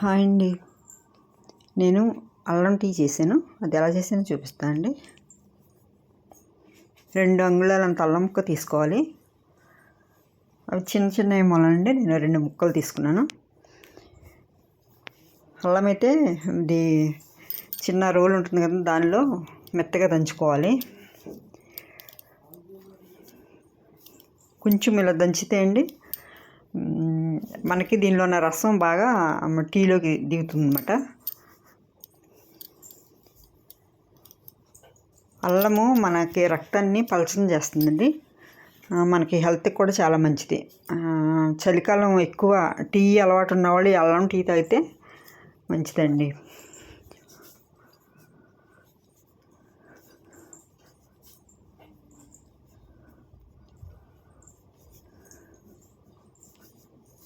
Hi అండి. నేను అల్లం టీ చేశాను. అది ఎలా చేసానో చూపిస్తాను అండి. రెండు అంగుళాలంత అల్లం ముక్క తీసుకోవాలి. అవి చిన్న చిన్న ఏమోలండి నేను రెండు ముక్కలు తీసుకున్నాను. అల్లం అయితే ఇది చిన్న రోల్ ఉంటుంది కదా దానిలో మెత్తగా దంచుకోవాలి. కొంచెం ఇలా దంచితే అండి మనకి దీనిలో ఉన్న రసం బాగా టీలోకి దిగుతుంది అనమాట అల్లము మనకి రక్తాన్ని పలచన చేస్తుందండి. మనకి హెల్త్కి కూడా చాలా మంచిది. చలికాలం ఎక్కువ టీ అలవాటు ఉన్నవాళ్ళు అల్లం టీ తాగితే మంచిదండి.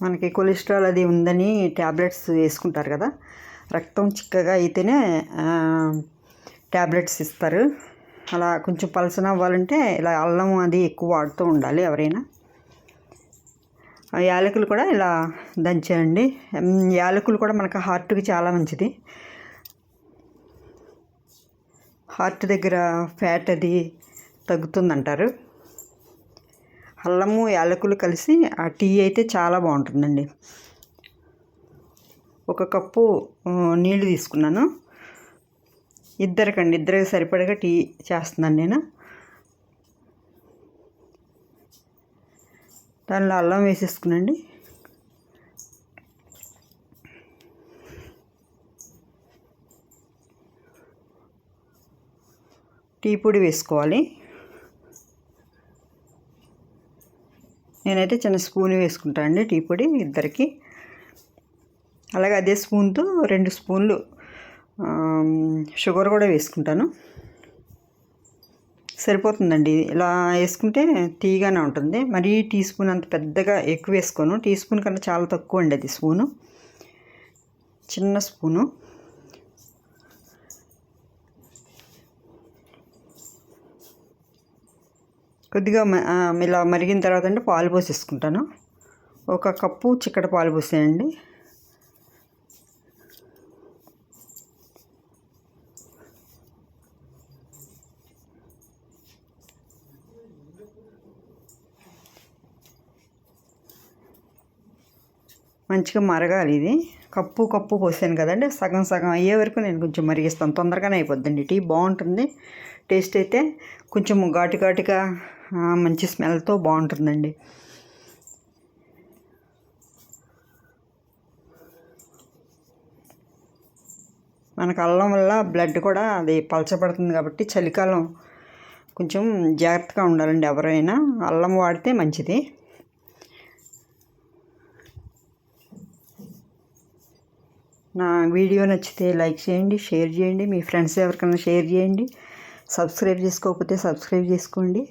మనకి కొలెస్ట్రాల్ అది ఉందని ట్యాబ్లెట్స్ వేసుకుంటారు కదా. రక్తం చిక్కగా అయితేనే ట్యాబ్లెట్స్ ఇస్తారు. అలా కొంచెం పలసన అవ్వాలంటే ఇలా అల్లం అది ఎక్కువ వాడుతూ ఉండాలి ఎవరైనా. యాలకులు కూడా ఇలా దంచేయండి. యాలకులు కూడా మనకు హార్ట్కి చాలా మంచిది. హార్ట్ దగ్గర ఫ్యాట్ అది తగ్గుతుందంటారు. అల్లము యాలకులు కలిసి ఆ టీ అయితే చాలా బాగుంటుందండి. ఒక కప్పు నీళ్ళు తీసుకున్నాను. ఇద్దరికండి ఇద్దరికి సరిపడగా టీ చేస్తున్నాను నేను. దానిలో అల్లం వేసేసుకునండి. టీ పొడి వేసుకోవాలి. నేనైతే చిన్న స్పూన్ వేసుకుంటాను అండి టీ పొడి ఇద్దరికి. అలాగే అదే స్పూన్తో రెండు స్పూన్లు షుగర్ కూడా వేసుకుంటాను. సరిపోతుందండి. ఇలా వేసుకుంటే తీగానే ఉంటుంది. మరీ టీ స్పూన్ అంత పెద్దగా ఎక్కువ వేసుకోను. టీ స్పూన్ కన్నా చాలా తక్కువ అండి అది స్పూను. చిన్న స్పూను. కొద్దిగా ఇలా మరిగిన తర్వాత అంటే పాలు పోసేసుకుంటాను. ఒక కప్పు చిక్కటి పాలు పోసేయండి. మంచిగా మరగాలి ఇది. కప్పు కప్పు పోసాను కదండి. సగం సగం అయ్యే వరకు నేను కొంచెం మరిగిస్తాను. తొందరగానే అయిపోద్దండి. టీ బాగుంటుంది. టేస్ట్ అయితే కొంచెం ఘాటు ఘాటుగా మంచి స్మెల్తో బాగుంటుందండి. మనకు అల్లం వల్ల బ్లడ్ కూడా అది పలచబడుతుంది కాబట్టి చలికాలం కొంచెం జాగ్రత్తగా ఉండాలండి ఎవరైనా. అల్లం వాడితే మంచిది. నా వీడియో నచ్చితే లైక్ చేయండి షేర్ చేయండి. మీ ఫ్రెండ్స్ ఎవరికైనా షేర్ చేయండి. సబ్స్క్రైబ్ చేసుకోకపోతే సబ్స్క్రైబ్ చేసుకోండి.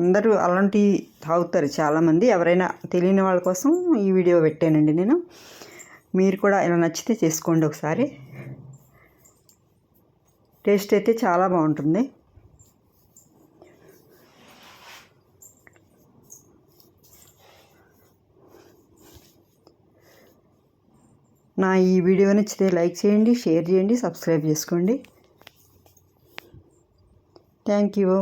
అందరూ అలాంటివి తాగుతారు చాలామంది. ఎవరైనా తెలియని వాళ్ళ కోసం ఈ వీడియో పెట్టానండి నేను. మీరు కూడా ఇలా నచ్చితే చేసుకోండి ఒకసారి. టేస్ట్ అయితే చాలా బాగుంటుంది. నా ఈ వీడియో నచ్చితే లైక్ చేయండి షేర్ చేయండి సబ్స్క్రైబ్ చేసుకోండి. Thank you.